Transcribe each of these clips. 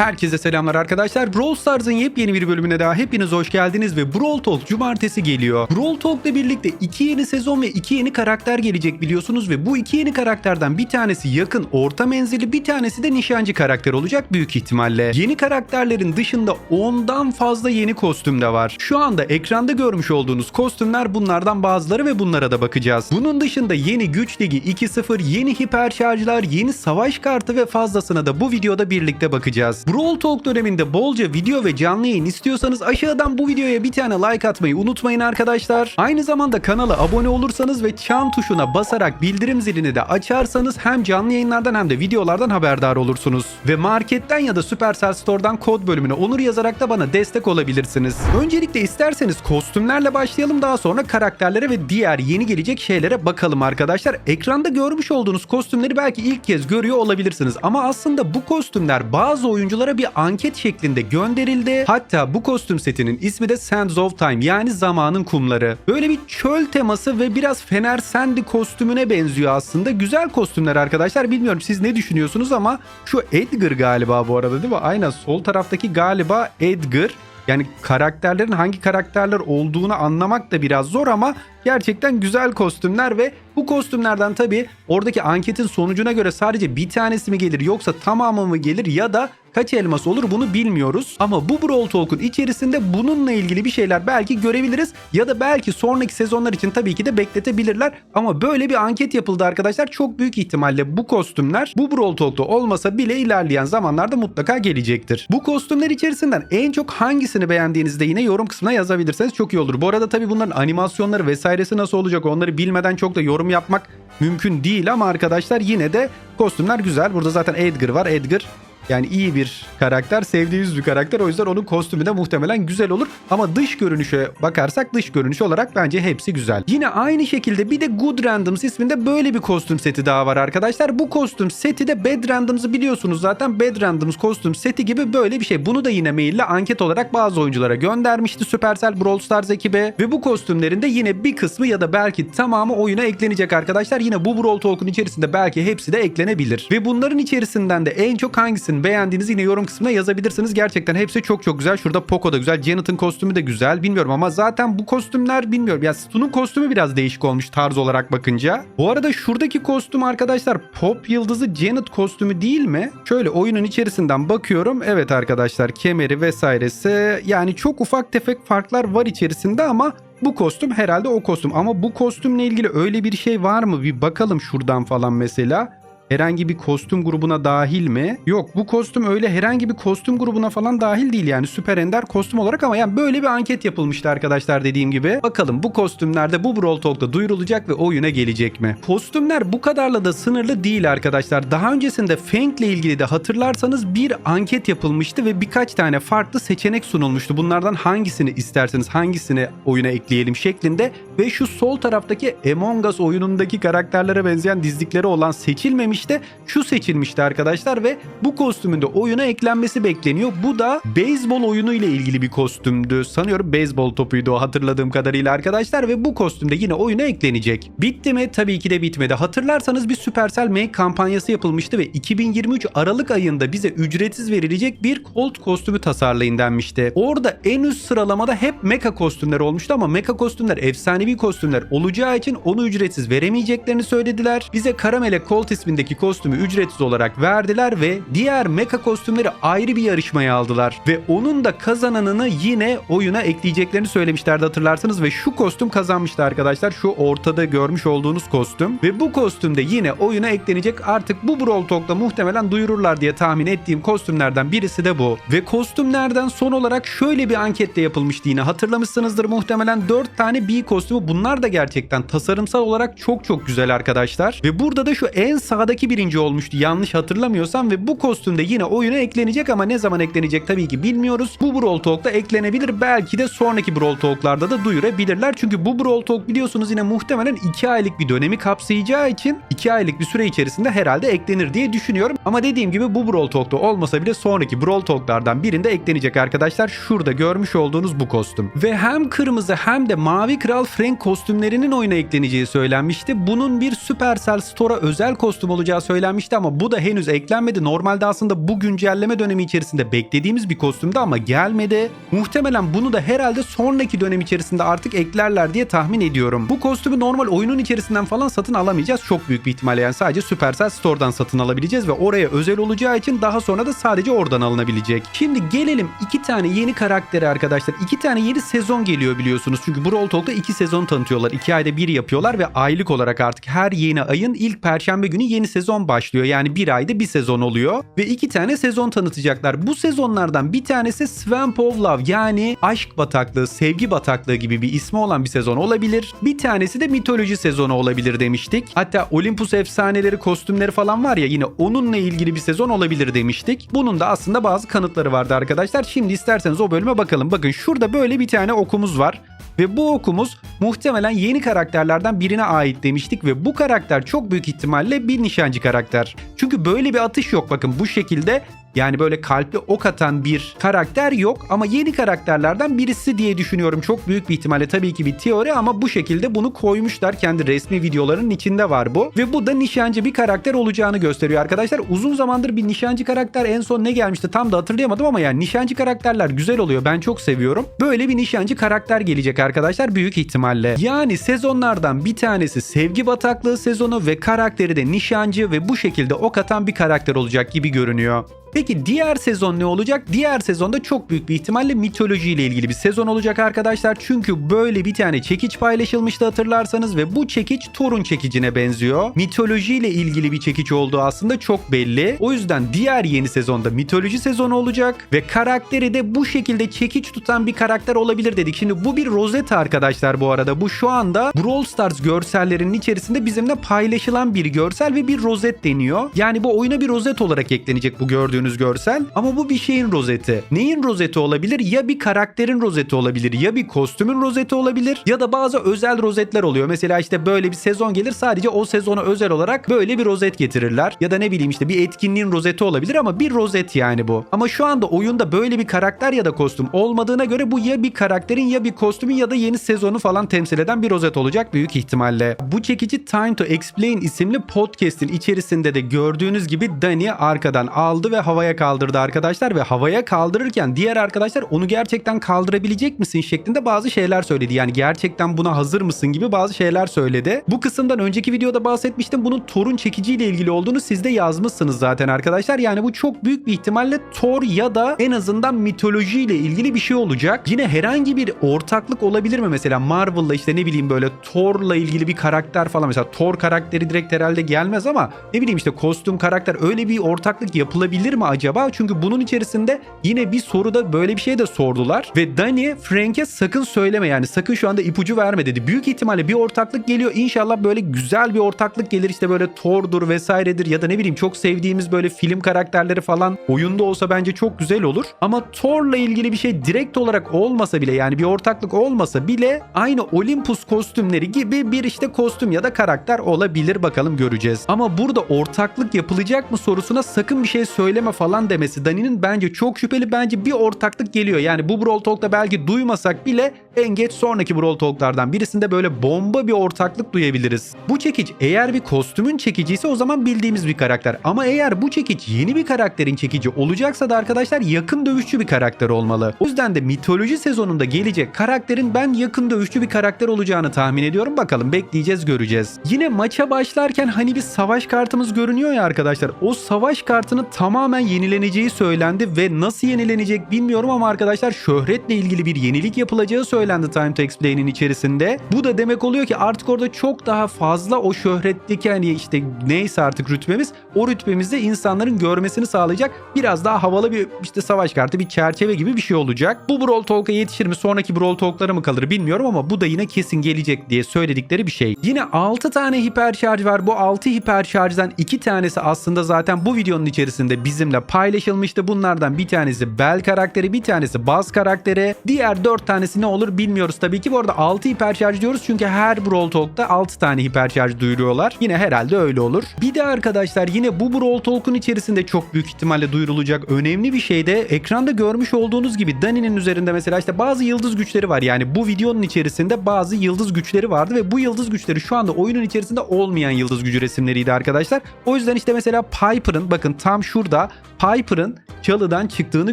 Herkese selamlar arkadaşlar. Brawl Stars'ın yepyeni bir bölümüne daha hepiniz hoş geldiniz ve Brawl Talk cumartesi geliyor. Brawl Talk'la birlikte iki yeni sezon ve iki yeni karakter gelecek biliyorsunuz ve bu iki yeni karakterden bir tanesi yakın orta menzili bir tanesi de nişancı karakter olacak büyük ihtimalle. Yeni karakterlerin dışında ondan fazla yeni kostüm de var. Şu anda ekranda görmüş olduğunuz kostümler bunlardan bazıları ve bunlara da bakacağız. Bunun dışında yeni güç ligi 2.0, yeni hiper şarjlar, yeni savaş kartı ve fazlasına da bu videoda birlikte bakacağız. Brawl Talk döneminde bolca video ve canlı yayın istiyorsanız aşağıdan bu videoya bir tane like atmayı unutmayın arkadaşlar. Aynı zamanda kanala abone olursanız ve çan tuşuna basarak bildirim zilini de açarsanız hem canlı yayınlardan hem de videolardan haberdar olursunuz. Ve marketten ya da Supercell Store'dan kod bölümüne onur yazarak da bana destek olabilirsiniz. Öncelikle isterseniz kostümlerle başlayalım daha sonra karakterlere ve diğer yeni gelecek şeylere bakalım arkadaşlar. Ekranda görmüş olduğunuz kostümleri belki ilk kez görüyor olabilirsiniz ama aslında bu kostümler bazı oyunculara bir anket şeklinde gönderildi. Hatta bu kostüm setinin ismi de Sands of Time yani zamanın kumları. Böyle bir çöl teması ve biraz Fener Sandy kostümüne benziyor aslında. Güzel kostümler arkadaşlar. Bilmiyorum siz ne düşünüyorsunuz ama şu Edgar galiba bu arada değil mi? Aynen sol taraftaki galiba Edgar. Yani karakterlerin hangi karakterler olduğunu anlamak da biraz zor ama gerçekten güzel kostümler ve bu kostümlerden tabii oradaki anketin sonucuna göre sadece bir tanesi mi gelir yoksa tamamı mı gelir ya da kaç elmas olur bunu bilmiyoruz. Ama bu Brawl Talk'un içerisinde bununla ilgili bir şeyler belki görebiliriz ya da belki sonraki sezonlar için tabii ki de bekletebilirler. Ama böyle bir anket yapıldı arkadaşlar. Çok büyük ihtimalle bu kostümler bu Brawl Talk'ta olmasa bile ilerleyen zamanlarda mutlaka gelecektir. Bu kostümler içerisinden en çok hangisini beğendiğinizi de yine yorum kısmına yazabilirseniz çok iyi olur. Bu arada tabii bunların animasyonları vesairesi nasıl olacak onları bilmeden çok da yorum yapmak mümkün değil ama arkadaşlar yine de kostümler güzel. Burada zaten Edgar var. Edgar yani iyi bir karakter, sevdiğimiz bir karakter. O yüzden onun kostümü de muhtemelen güzel olur. Ama dış görünüşe bakarsak dış görünüş olarak bence hepsi güzel. Yine aynı şekilde bir de Good Randoms isminde böyle bir kostüm seti daha var arkadaşlar. Bu kostüm seti de Bad Randoms'ı biliyorsunuz zaten. Bad Randoms kostüm seti gibi böyle bir şey. Bunu da yine maille anket olarak bazı oyunculara göndermişti Supercell Brawl Stars ekibi. Ve bu kostümlerin de yine bir kısmı ya da belki tamamı oyuna eklenecek arkadaşlar. Yine bu Brawl Talk'un içerisinde belki hepsi de eklenebilir. Ve bunların içerisinden de en çok hangisini beğendiğinizi yine yorum kısmına yazabilirsiniz. Gerçekten hepsi çok çok güzel. Şurada Poco da güzel. Janet'ın kostümü de güzel. Bilmiyorum ama zaten bu kostümler bilmiyorum. Ya Stu'nun kostümü biraz değişik olmuş tarz olarak bakınca. Bu arada şuradaki kostüm arkadaşlar pop yıldızı Janet kostümü değil mi? Şöyle oyunun içerisinden bakıyorum. Evet arkadaşlar kemeri vesairesi yani çok ufak tefek farklar var içerisinde ama bu kostüm herhalde o kostüm ama bu kostümle ilgili öyle bir şey var mı? Bir bakalım şuradan falan mesela herhangi bir kostüm grubuna dahil mi? Yok bu kostüm öyle herhangi bir kostüm grubuna falan dahil değil yani süper ender kostüm olarak ama yani böyle bir anket yapılmıştı arkadaşlar dediğim gibi. Bakalım bu kostümlerde bu Brawl Talk'ta duyurulacak ve oyuna gelecek mi? Kostümler bu kadarla da sınırlı değil arkadaşlar. Daha öncesinde Fang ile ilgili de hatırlarsanız bir anket yapılmıştı ve birkaç tane farklı seçenek sunulmuştu. Bunlardan hangisini isterseniz hangisini oyuna ekleyelim şeklinde ve şu sol taraftaki Among Us oyunundaki karakterlere benzeyen dizlikleri olan seçilmemiş de şu seçilmişti arkadaşlar ve bu kostümün de oyuna eklenmesi bekleniyor. Bu da beyzbol oyunu ile ilgili bir kostümdü. Sanıyorum beyzbol topuydu o hatırladığım kadarıyla arkadaşlar ve bu kostüm de yine oyuna eklenecek. Bitti mi? Tabii ki de bitmedi. Hatırlarsanız bir Supercell Make kampanyası yapılmıştı ve 2023 Aralık ayında bize ücretsiz verilecek bir Colt kostümü tasarlayın denmişti. Orada en üst sıralamada hep mecha kostümler olmuştu ama mecha kostümler efsanevi kostümler olacağı için onu ücretsiz veremeyeceklerini söylediler. Bize Karamele Colt ismindeki kostümü ücretsiz olarak verdiler ve diğer mecha kostümleri ayrı bir yarışmaya aldılar. Ve onun da kazananını yine oyuna ekleyeceklerini söylemişlerdi hatırlarsanız ve şu kostüm kazanmıştı arkadaşlar. Şu ortada görmüş olduğunuz kostüm. Ve bu kostüm de yine oyuna eklenecek. Artık bu Brawl Talk'ta muhtemelen duyururlar diye tahmin ettiğim kostümlerden birisi de bu. Ve kostümlerden son olarak şöyle bir ankette yapılmıştı yine. Hatırlamışsınızdır muhtemelen 4 tane B kostümü. Bunlar da gerçekten tasarımsal olarak çok çok güzel arkadaşlar. Ve burada da şu en sağdaki birinci olmuştu yanlış hatırlamıyorsam ve bu kostüm de yine oyuna eklenecek ama ne zaman eklenecek tabii ki bilmiyoruz. Bu Brawl Talk'ta eklenebilir. Belki de sonraki Brawl Talk'larda da duyurabilirler. Çünkü bu Brawl Talk biliyorsunuz yine muhtemelen 2 aylık bir dönemi kapsayacağı için 2 aylık bir süre içerisinde herhalde eklenir diye düşünüyorum. Ama dediğim gibi bu Brawl Talk'ta olmasa bile sonraki Brawl Talk'lardan birinde eklenecek arkadaşlar. Şurada görmüş olduğunuz bu kostüm. Ve hem kırmızı hem de mavi kral Frank kostümlerinin oyuna ekleneceği söylenmişti. Bunun bir Supercell Store'a özel kostüm olacak olacağı söylenmişti ama bu da henüz eklenmedi. Normalde aslında bu güncelleme dönemi içerisinde beklediğimiz bir kostümdü ama gelmedi. Muhtemelen bunu da herhalde sonraki dönem içerisinde artık eklerler diye tahmin ediyorum. Bu kostümü normal oyunun içerisinden falan satın alamayacağız. Çok büyük bir ihtimalle yani sadece Supercell Store'dan satın alabileceğiz ve oraya özel olacağı için daha sonra da sadece oradan alınabilecek. Şimdi gelelim iki tane yeni karaktere arkadaşlar. İki tane yeni sezon geliyor biliyorsunuz. Çünkü Brawl Talk'ta iki sezon tanıtıyorlar. İki ayda bir yapıyorlar ve aylık olarak artık her yeni ayın ilk perşembe günü yeni sezon başlıyor. Yani bir ayda bir sezon oluyor. Ve iki tane sezon tanıtacaklar. Bu sezonlardan bir tanesi Swamp of Love yani aşk bataklığı, sevgi bataklığı gibi bir ismi olan bir sezon olabilir. Bir tanesi de mitoloji sezonu olabilir demiştik. Hatta Olympus efsaneleri, kostümleri falan var ya yine onunla ilgili bir sezon olabilir demiştik. Bunun da aslında bazı kanıtları vardı arkadaşlar. Şimdi isterseniz o bölüme bakalım. Bakın şurada böyle bir tane okumuz var. Ve bu okumuz muhtemelen yeni karakterlerden birine ait demiştik ve bu karakter çok büyük ihtimalle bir nişancı karakter. Çünkü böyle bir atış yok bakın bu şekilde yani böyle kalpli ok atan bir karakter yok ama yeni karakterlerden birisi diye düşünüyorum. Çok büyük bir ihtimalle tabii ki bir teori ama bu şekilde bunu koymuşlar. Kendi resmi videolarının içinde var bu. Ve bu da nişancı bir karakter olacağını gösteriyor arkadaşlar. Uzun zamandır bir nişancı karakter en son ne gelmişti tam da hatırlayamadım ama yani nişancı karakterler güzel oluyor. Ben çok seviyorum. Böyle bir nişancı karakter gelecek arkadaşlar büyük ihtimalle. Yani sezonlardan bir tanesi sevgi bataklığı sezonu ve karakteri de nişancı ve bu şekilde ok atan bir karakter olacak gibi görünüyor. Peki diğer sezon ne olacak? Diğer sezonda çok büyük bir ihtimalle mitoloji ile ilgili bir sezon olacak arkadaşlar. Çünkü böyle bir tane çekiç paylaşılmıştı hatırlarsanız ve bu çekiç torun çekicine benziyor. Mitoloji ile ilgili bir çekiç olduğu aslında çok belli. O yüzden diğer yeni sezonda mitoloji sezonu olacak ve karakteri de bu şekilde çekiç tutan bir karakter olabilir dedik. Şimdi bu bir rozet arkadaşlar bu arada. Bu şu anda Brawl Stars görsellerinin içerisinde bizimle paylaşılan bir görsel ve bir rozet deniyor. Yani bu oyuna bir rozet olarak eklenecek bu gördüğünüz gördüğünüz görsel ama bu bir şeyin rozeti. Neyin rozeti olabilir? Ya bir karakterin rozeti olabilir ya bir kostümün rozeti olabilir ya da bazı özel rozetler oluyor. Mesela işte böyle bir sezon gelir sadece o sezona özel olarak böyle bir rozet getirirler. Ya da ne bileyim işte bir etkinliğin rozeti olabilir ama bir rozet yani bu. Ama şu anda oyunda böyle bir karakter ya da kostüm olmadığına göre bu ya bir karakterin ya bir kostümün ya da yeni sezonu falan temsil eden bir rozet olacak büyük ihtimalle. Bu çekici Time to Explain isimli podcast'in içerisinde de gördüğünüz gibi Dani arkadan aldı ve havaya kaldırdı arkadaşlar ve havaya kaldırırken diğer arkadaşlar onu gerçekten kaldırabilecek misin şeklinde bazı şeyler söyledi. Yani gerçekten buna hazır mısın gibi bazı şeyler söyledi. Bu kısımdan önceki videoda bahsetmiştim. Bunun Thor'un çekiciyle ilgili olduğunu siz de yazmışsınız zaten arkadaşlar. Yani bu çok büyük bir ihtimalle Thor ya da en azından mitolojiyle ilgili bir şey olacak. Yine herhangi bir ortaklık olabilir mi mesela Marvel'la işte ne bileyim böyle Thor'la ilgili bir karakter falan mesela Thor karakteri direkt herhalde gelmez ama ne bileyim işte kostüm karakter öyle bir ortaklık yapılabilir mi acaba? Çünkü bunun içerisinde yine bir soruda böyle bir şey de sordular. Ve Dani Frank'e sakın söyleme yani sakın şu anda ipucu verme dedi. Büyük ihtimalle bir ortaklık geliyor. İnşallah böyle güzel bir ortaklık gelir. İşte böyle Thor'dur vesairedir ya da ne bileyim çok sevdiğimiz böyle film karakterleri falan oyunda olsa bence çok güzel olur. Ama Thor'la ilgili bir şey direkt olarak olmasa bile yani bir ortaklık olmasa bile aynı Olympus kostümleri gibi bir işte kostüm ya da karakter olabilir bakalım göreceğiz. Ama burada ortaklık yapılacak mı sorusuna sakın bir şey söyleme falan demesi Dani'nin bence çok şüpheli. Bence bir ortaklık geliyor. Yani bu Brawl Talk'ta belki duymasak bile en geç sonraki Brawl Talk'lardan birisinde böyle bomba bir ortaklık duyabiliriz. Bu çekiç eğer bir kostümün çekiciyse o zaman bildiğimiz bir karakter. Ama eğer bu çekiç yeni bir karakterin çekici olacaksa da arkadaşlar yakın dövüşçü bir karakter olmalı. O yüzden de mitoloji sezonunda gelecek karakterin ben yakın dövüşçü bir karakter olacağını tahmin ediyorum. Bakalım bekleyeceğiz göreceğiz. Yine maça başlarken hani bir savaş kartımız görünüyor ya arkadaşlar. O savaş kartını tamamen yenileneceği söylendi ve nasıl yenilenecek bilmiyorum ama arkadaşlar şöhretle ilgili bir yenilik yapılacağı söylendi Time to Explain'in içerisinde. Bu da demek oluyor ki artık orada çok daha fazla o şöhretteki hani işte neyse artık rütbemiz o rütbemizde insanların görmesini sağlayacak biraz daha havalı bir işte savaş kartı bir çerçeve gibi bir şey olacak. Bu Brawl Talk'a yetişir mi sonraki Brawl Talk'lara mı kalır bilmiyorum ama bu da yine kesin gelecek diye söyledikleri bir şey. Yine 6 tane hiper şarj var. Bu 6 hiper şarjdan 2 tanesi aslında zaten bu videonun içerisinde bizimle paylaşılmıştı. Bunlardan bir tanesi Bell karakteri, bir tanesi Buzz karakteri. Diğer 4 tanesi ne olur olur bilmiyoruz tabii ki. Bu arada 6 hiperşarj diyoruz çünkü her Brawl Talk'ta 6 tane hiperşarj duyuruyorlar. Yine herhalde öyle olur. Bir de arkadaşlar yine bu Brawl Talk'un içerisinde çok büyük ihtimalle duyurulacak önemli bir şey de ekranda görmüş olduğunuz gibi Dani'nin üzerinde mesela işte bazı yıldız güçleri var. Yani bu videonun içerisinde bazı yıldız güçleri vardı ve bu yıldız güçleri şu anda oyunun içerisinde olmayan yıldız gücü resimleriydi arkadaşlar. O yüzden işte mesela Piper'ın bakın tam şurada Piper'ın çalıdan çıktığını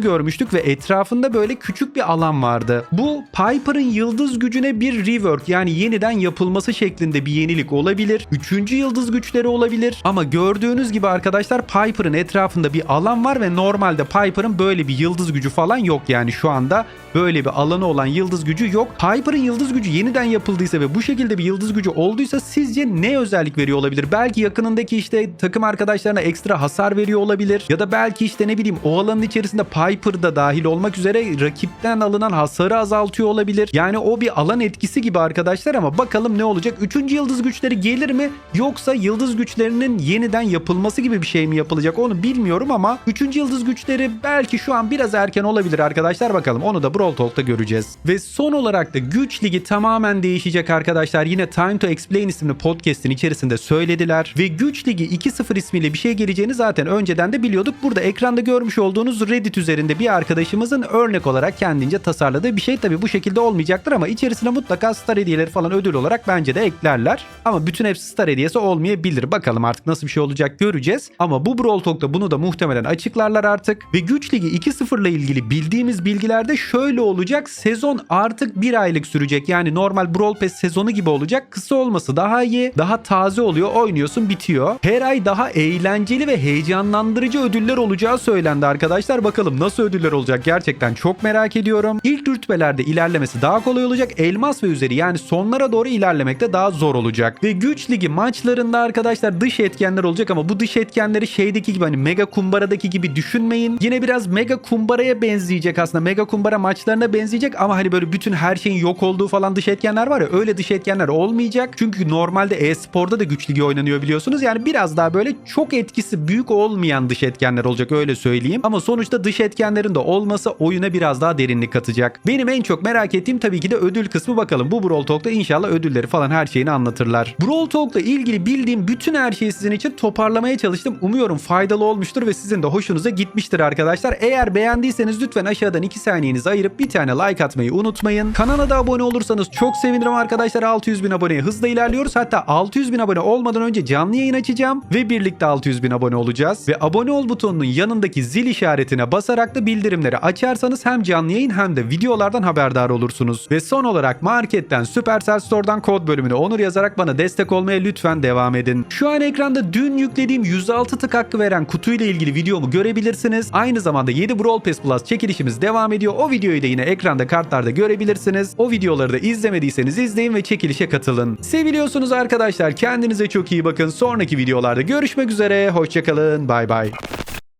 görmüştük ve etrafında böyle küçük bir alan vardı. Bu Piper'ın yıldız gücüne bir rework yani yeniden yapılması şeklinde bir yenilik olabilir. Üçüncü yıldız güçleri olabilir. Ama gördüğünüz gibi arkadaşlar Piper'ın etrafında bir alan var ve normalde Piper'ın böyle bir yıldız gücü falan yok yani şu anda böyle bir alanı olan yıldız gücü yok. Piper'ın yıldız gücü yeniden yapıldıysa ve bu şekilde bir yıldız gücü olduysa sizce ne özellik veriyor olabilir? Belki yakınındaki işte takım arkadaşlarına ekstra hasar veriyor olabilir. Ya da belki işte ne bileyim o alanın içerisinde Piper da dahil olmak üzere rakipten alınan hasarı azaltıyor olabilir. Yani o bir alan etkisi gibi arkadaşlar ama bakalım ne olacak? Üçüncü yıldız güçleri gelir mi? Yoksa yıldız güçlerinin yeniden yapılması gibi bir şey mi yapılacak onu bilmiyorum ama üçüncü yıldız güçleri belki şu an biraz erken olabilir arkadaşlar bakalım. Onu da Brawl Talk'ta göreceğiz. Ve son olarak da güç ligi tamamen değişecek arkadaşlar. Yine Time to Explain isimli podcast'in içerisinde söylediler. Ve güç ligi 2.0 ismiyle bir şey geleceğini zaten önceden de biliyorduk. Burada ekranda görmüş olduğunuz Reddit üzerinde bir arkadaşımızın örnek olarak kendince tasarladığı bir şey. Tabi bu şekilde olmayacaktır ama içerisine mutlaka star hediyeleri falan ödül olarak bence de eklerler. Ama bütün hepsi star hediyesi olmayabilir. Bakalım artık nasıl bir şey olacak göreceğiz. Ama bu Brawl Talk'ta bunu da muhtemelen açıklarlar artık. Ve güç ligi 2.0 ile ilgili bildiğimiz bilgilerde şöyle olacak. Sezon artık bir aylık sürecek. Yani normal Brawl Pass sezonu gibi olacak. Kısa olması daha iyi. Daha taze oluyor. Oynuyorsun bitiyor. Her ay daha eğlenceli ve heyecanlandırıcı ödüller olacağı söylendi arkadaşlar. Bakalım nasıl ödüller olacak gerçekten çok merak ediyorum. İlk rütbelerde ilerlemesi daha kolay olacak. Elmas ve üzeri yani sonlara doğru ilerlemekte daha zor olacak. Ve güç ligi maçlarında arkadaşlar dış etkenler olacak ama bu dış etkenleri şeydeki gibi hani mega kumbaradaki gibi düşünmeyin. Yine biraz mega kumbaraya benzeyecek aslında. Mega kumbara maçlarına benzeyecek ama hani böyle bütün her şeyin yok olduğu falan dış etkenler var ya öyle dış etkenler olmayacak. Çünkü normalde e-sporda da güç ligi oynanıyor biliyorsunuz. Yani biraz daha böyle çok etkisi büyük olmayan dış etkenler olacak öyle söyleyeyim. Ama sonuçta dış etkenlerin de olması oyuna biraz daha derinlik katacak. Benim en çok merak ettiğim tabii ki de ödül kısmı bakalım. Bu Brawl Talk'ta inşallah ödülleri falan her şeyini anlatırlar. Brawl Talk'la ilgili bildiğim bütün her şeyi sizin için toparlamaya çalıştım. Umuyorum faydalı olmuştur ve sizin de hoşunuza gitmiştir arkadaşlar. Eğer beğendiyseniz lütfen aşağıdan 2 saniyenizi ayırıp bir tane like atmayı unutmayın. Kanala da abone olursanız çok sevinirim arkadaşlar. 600 bin aboneye hızla ilerliyoruz. Hatta 600 bin abone olmadan önce canlı yayın açacağım ve birlikte 600 bin abone olacağız. Ve abone ol butonunun yanındaki zil işaretine basarak da bildirimleri açarsanız hem canlı yayın hem de videolardan haberdar olursunuz. Ve son olarak marketten Supercell Store'dan kod bölümüne onur yazarak bana destek olmaya lütfen devam edin. Şu an ekranda dün yüklediğim 106 tık hakkı veren kutuyla ilgili videomu görebilirsiniz. Aynı zamanda 7 Brawl Pass Plus çekilişimiz devam ediyor. O videoyu da yine ekranda kartlarda görebilirsiniz. O videoları da izlemediyseniz izleyin ve çekilişe katılın. Seviliyorsunuz arkadaşlar. Kendinize çok iyi bakın. Sonraki videolarda görüşmek üzere. Hoşçakalın. Bay bay.